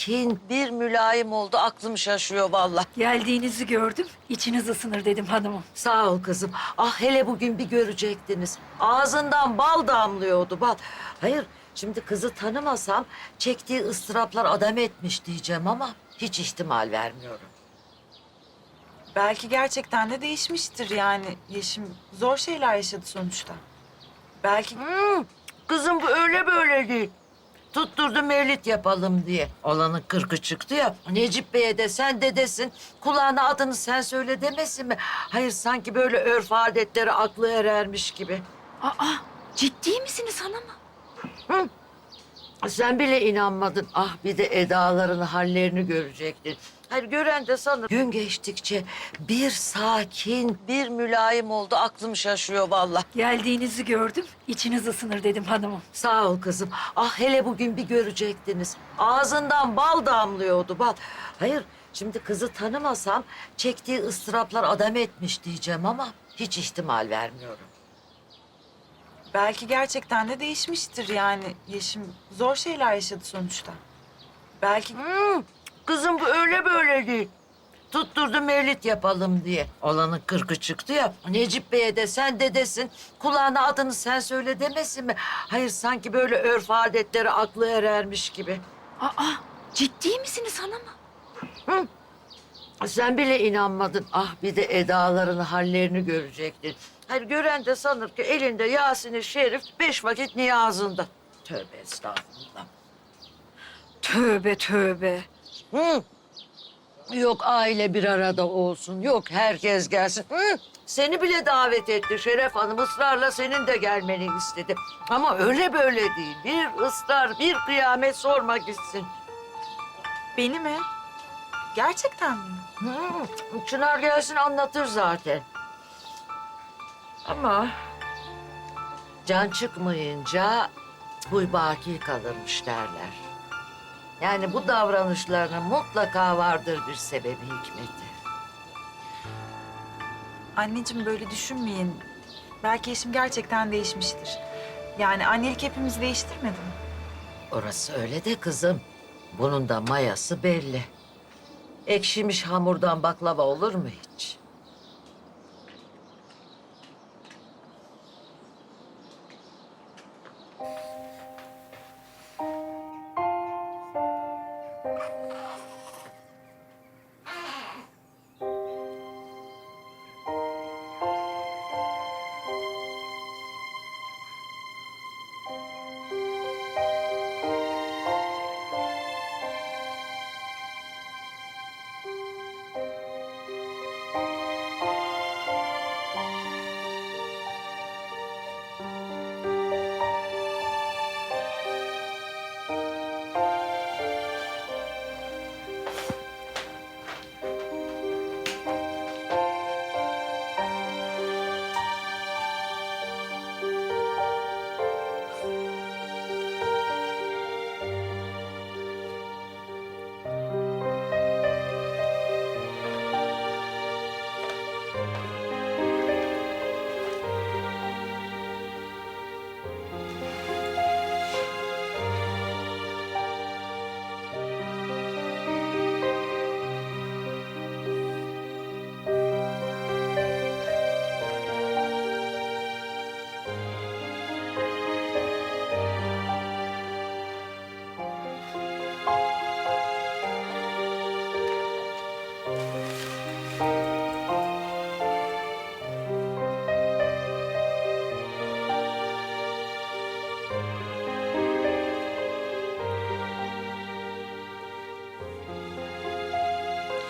sakin, bir mülayim oldu. Aklım şaşıyor vallahi. Geldiğinizi gördüm. İçiniz ısınır dedim hanımım. Sağ ol kızım. Ah hele bugün bir görecektiniz. Ağzından bal damlıyordu bal. Hayır şimdi kızı tanımasam çektiği ıstıraplar adam etmiş diyeceğim ama hiç ihtimal vermiyorum. Belki gerçekten de değişmiştir yani. Yeşim zor şeyler yaşadı sonuçta. Belki Hmm, kızım bu öyle böyle değil. Tutturdu mevlit yapalım diye. Olanın kırkı çıktı ya. Necip Bey'e de sen dedesin. Kulağına adını sen söyle demesin mi? Hayır sanki böyle örf adetleri aklı erermiş gibi. Aa, ciddi misiniz hanımım? Sen bile inanmadın. Ah bir de edalarını, hallerini görecektin. Hayır gören de sanır. Gün geçtikçe bir sakin, bir mülayim oldu. Aklım şaşıyor vallahi. Geldiğinizi gördüm. İçiniz ısınır dedim hanımım. Sağ ol kızım. Ah hele bugün bir görecektiniz. Ağzından bal damlıyordu bal. Hayır şimdi kızı tanımasam çektiği ıstıraplar adam etmiş diyeceğim ama hiç ihtimal vermiyorum. belki gerçekten de değişmiştir yani. Yeşim zor şeyler yaşadı sonuçta. Belki Hmm, kızım bu öyle böyle değil. Tutturdu mevlit yapalım diye. Olanın kırkı çıktı ya. Necip Bey'e de sen dedesin. Kulağına adını sen söyle demesin mi? Hayır sanki böyle örf adetleri aklı erermiş gibi. Aa, ciddi misiniz hanımım? Sen bile inanmadın. Ah bir de edalarını, hallerini görecektin. Hayır gören de sanır ki elinde Yasin-i Şerif beş vakit niyazında. Tövbe estağfurullah. Tövbe tövbe. Hı. Yok aile bir arada olsun. Yok herkes gelsin. Hı. Seni bile davet etti Şeref Hanım. ısrarla senin de gelmeni istedi. Ama öyle böyle değil. Bir ısrar, bir kıyamet sorma gitsin. beni mi? Gerçekten mi? Hı. Çınar gelsin anlatır zaten. Ama can çıkmayınca huy baki kalırmış derler. Yani bu davranışlarının mutlaka vardır bir sebebi hikmeti. Anneciğim böyle düşünmeyin. Belki Yeşim gerçekten değişmiştir. Yani annelik hepimiz değiştirmedi mi? Orası öyle de kızım. Bunun da mayası belli. Ekşimiş hamurdan baklava olur mu hiç?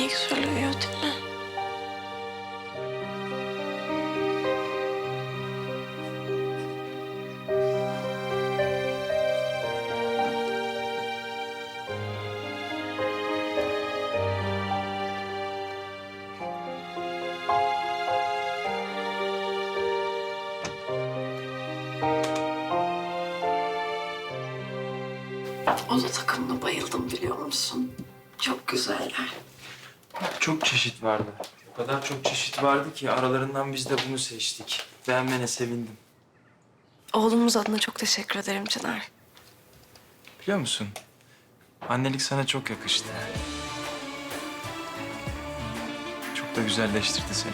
Ne güzel uyuyor değil mi? Oda takımına bayıldım biliyor musun? Çok güzeller. Çok çeşit vardı. O kadar çok çeşit vardı ki aralarından biz de bunu seçtik. Beğenmene sevindim. Oğlumuz adına çok teşekkür ederim Çınar. Biliyor musun? Annelik sana çok yakıştı. Çok da güzelleştirdi seni.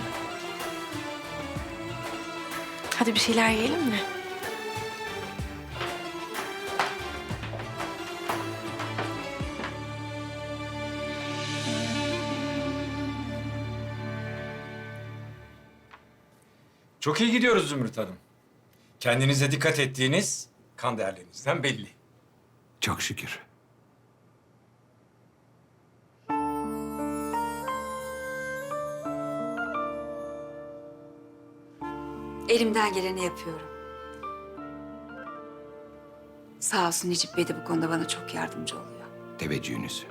Hadi bir şeyler yiyelim mi? Çok iyi gidiyoruz Zümrüt Hanım. Kendinize dikkat ettiğiniz kan değerlerinizden belli. Çok şükür. Elimden geleni yapıyorum. Sağ olsun Necip Bey de bu konuda bana çok yardımcı oluyor. Teveccühünüz.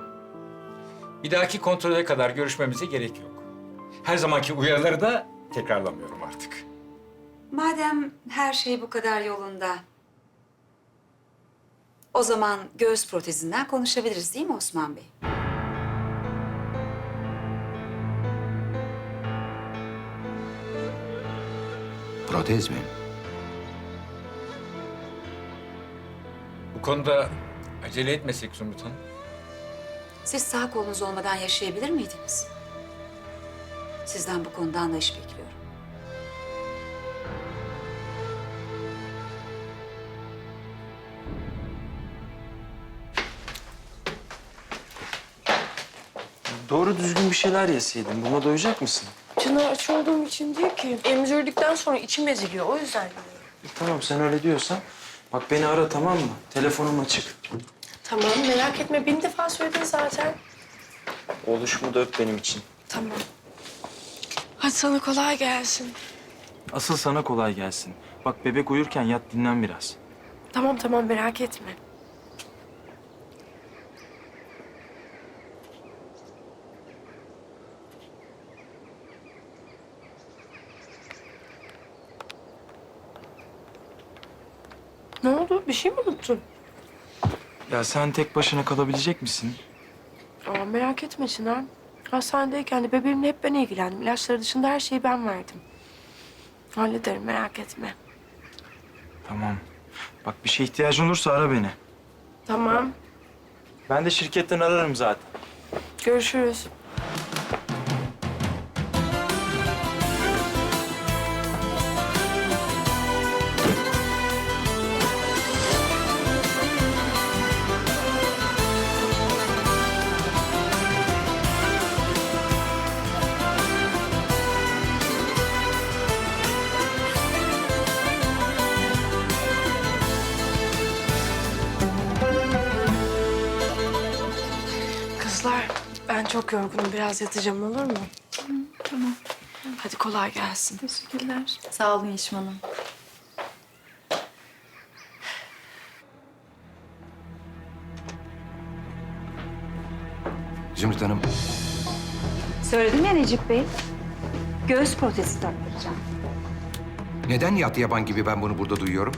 Bir dahaki kontrole kadar görüşmemize gerek yok. Her zamanki uyarıları da tekrarlamıyorum artık. Madem her şey bu kadar yolunda... O zaman göğüs protezinden konuşabiliriz değil mi Osman Bey? Protez mi? Bu konuda acele etmesek Zümrüt Hanım. Siz sağ kolunuz olmadan yaşayabilir miydiniz? Sizden bu konuda anlayış bekliyorum. Doğru düzgün bir şeyler yeseydin. Buna doyacak mısın? Çınar aç olduğum için değil ki. Emzirdikten sonra içim eziliyor. O yüzden yiyorum. E, tamam sen öyle diyorsan. Bak beni ara tamam mı? Telefonum açık. Tamam merak etme. Bin defa söyledin zaten. Oluşumu da öp benim için. Tamam. Hadi sana kolay gelsin. Asıl sana kolay gelsin. Bak bebek uyurken yat dinlen biraz. Tamam tamam merak etme. Ne oldu? Bir şey mi unuttun? Ya sen tek başına kalabilecek misin? Aa, merak etme Çınar. Hastanedeyken de bebeğimle hep ben ilgilendim. İlaçları dışında her şeyi ben verdim. Hallederim merak etme. Tamam. Bak bir şey ihtiyacın olursa ara beni. Tamam. Ben de şirketten ararım zaten. Görüşürüz. Çok yorgunum. Biraz yatacağım olur mu? Tamam. Hadi kolay gelsin. Teşekkürler. Sağ olun Yeşim Hanım. Zümrüt Hanım, Söyledim ya Necip Bey. Göğüs protezi taktıracağım. neden yat yaban gibi ben bunu burada duyuyorum?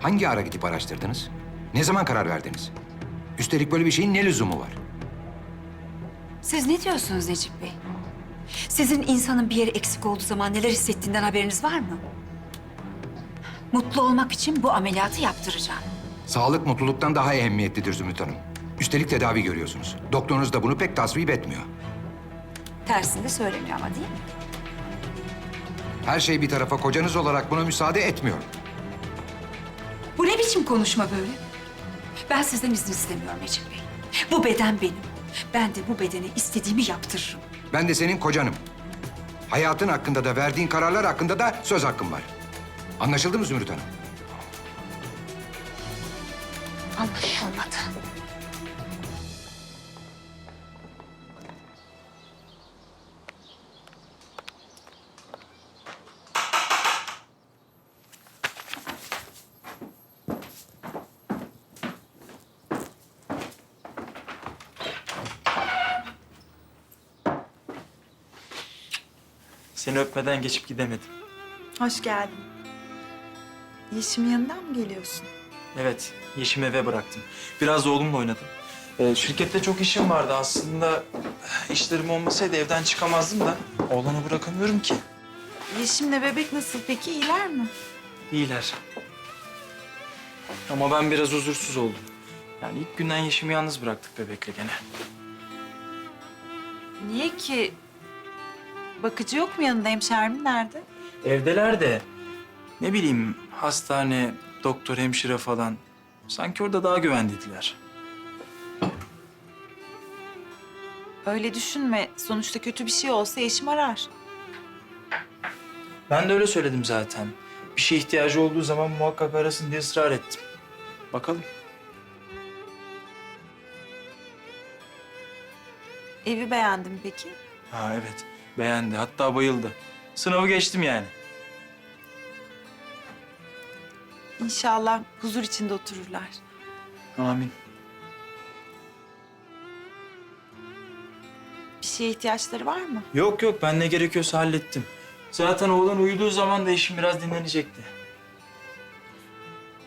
Hangi ara gidip araştırdınız? Ne zaman karar verdiniz? Üstelik böyle bir şeyin ne lüzumu var? Siz ne diyorsunuz Necip Bey? Sizin insanın bir yeri eksik olduğu zaman neler hissettiğinden haberiniz var mı? Mutlu olmak için bu ameliyatı yaptıracağım. Sağlık mutluluktan daha ehemmiyetlidir Zümrüt Hanım. Üstelik tedavi görüyorsunuz. Doktorunuz da bunu pek tasvip etmiyor. Tersini de söylemiyor ama değil mi? Her şey bir tarafa kocanız olarak buna müsaade etmiyor. Bu ne biçim konuşma böyle? Ben sizden izin istemiyorum Necip Bey. Bu beden benim. Ben de bu bedene istediğimi yaptırırım. Ben de senin kocanım. Hayatın hakkında da verdiğin kararlar hakkında da söz hakkım var. Anlaşıldı mı Zümrüt Hanım? Anlaşılmadı. Seni öpmeden geçip gidemedim. Hoş geldin. Yeşim yanından mı geliyorsun? Evet, Yeşim eve bıraktım. Biraz da oğlumla oynadım. Ee, şirkette çok işim vardı aslında. İşlerim olmasaydı evden çıkamazdım da. Oğlanı bırakamıyorum ki. Yeşim'le bebek nasıl peki? İyiler mi? İyiler. Ama ben biraz huzursuz oldum. Yani ilk günden Yeşim'i yalnız bıraktık bebekle gene. Niye ki? Bakıcı yok mu yanında? Hemşermin nerede? Evdeler de ne bileyim hastane, doktor, hemşire falan. Sanki orada daha güvendeydiler. Öyle düşünme. Sonuçta kötü bir şey olsa eşim arar. Ben de öyle söyledim zaten. Bir şeye ihtiyacı olduğu zaman muhakkak arasın diye ısrar ettim. Bakalım. Evi beğendim peki. Ha evet. Beğendi. Hatta bayıldı. Sınavı geçtim yani. İnşallah huzur içinde otururlar. Amin. Bir şeye ihtiyaçları var mı? Yok yok ben ne gerekiyorsa hallettim. Zaten oğlan uyuduğu zaman da işim biraz dinlenecekti.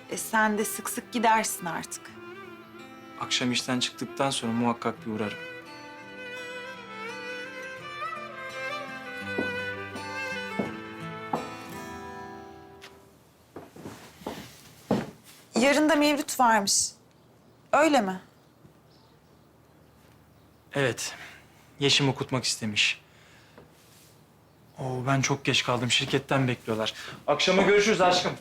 E sen de sık sık gidersin artık. Akşam işten çıktıktan sonra muhakkak bir uğrarım. Yarın da Mevlüt varmış. Öyle mi? Evet. Yeşim okutmak istemiş. Oo, ben çok geç kaldım. Şirketten bekliyorlar. Akşama görüşürüz aşkım.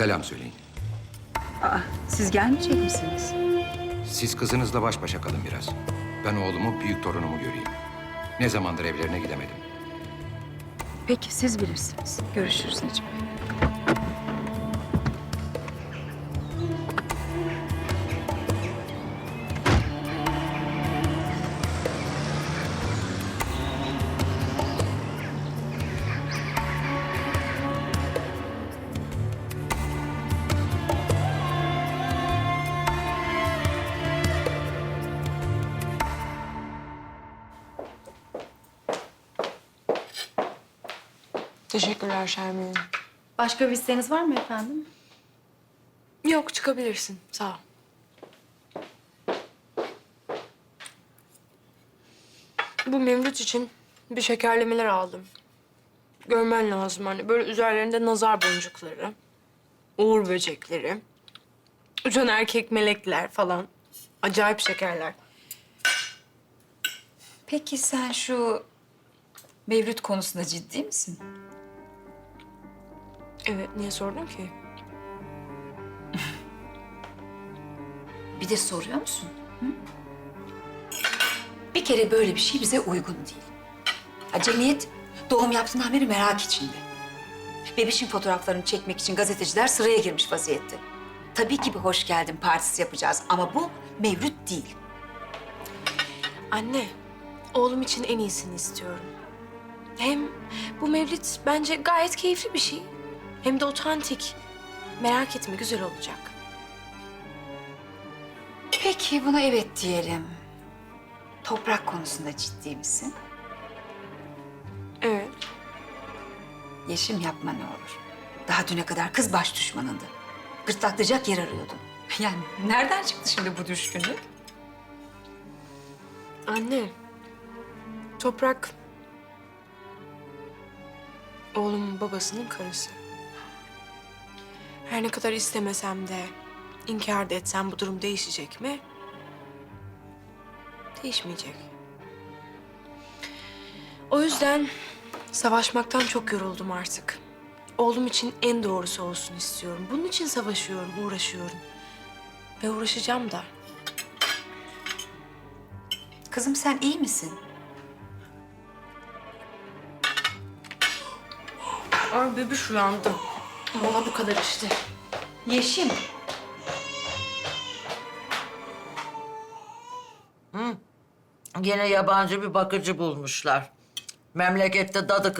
Selam söyleyin. Siz gelmeyecek misiniz? Siz kızınızla baş başa kalın biraz. Ben oğlumu, büyük torunumu göreyim. Ne zamandır evlerine gidemedim. Peki siz bilirsiniz. Görüşürüz Necip Bey. Teşekkürler Şermin. Başka bir isteğiniz var mı efendim? Yok çıkabilirsin. Sağ ol. Bu Mevlüt için bir şekerlemeler aldım. Görmen lazım hani böyle üzerlerinde nazar boncukları, uğur böcekleri, uçan erkek melekler falan. Acayip şekerler. Peki sen şu Mevlüt konusunda ciddi misin? Evet niye sordun ki? Bir de soruyor musun? Hı? Bir kere böyle bir şey bize uygun değil. Ha, Cemiyet doğum yaptığından beri merak içinde. Bebişin fotoğraflarını çekmek için gazeteciler sıraya girmiş vaziyette. Tabii ki bir hoş geldin partisi yapacağız ama bu Mevlüt değil. Anne, oğlum için en iyisini istiyorum. Hem bu mevlit bence gayet keyifli bir şey. Hem de otantik. Merak etme güzel olacak. Peki buna evet diyelim. Toprak konusunda ciddi misin? Evet. Yeşim yapma ne olur. Daha düne kadar kız baş düşmanındı. Gırtlaklayacak yer arıyordun. Yani nereden çıktı şimdi bu düşkünlük? Anne, Toprak oğlumun babasının karısı. Her ne kadar istemesem de, inkar da etsem bu durum değişecek mi? Değişmeyecek. O yüzden savaşmaktan çok yoruldum artık. Oğlum için en doğrusu olsun istiyorum. Bunun için savaşıyorum, uğraşıyorum. Ve uğraşacağım da. Kızım sen iyi misin? Ay bebiş uyandı. Valla bu kadar işte. Yeşim. Gene yabancı bir bakıcı bulmuşlar. Memlekette dadı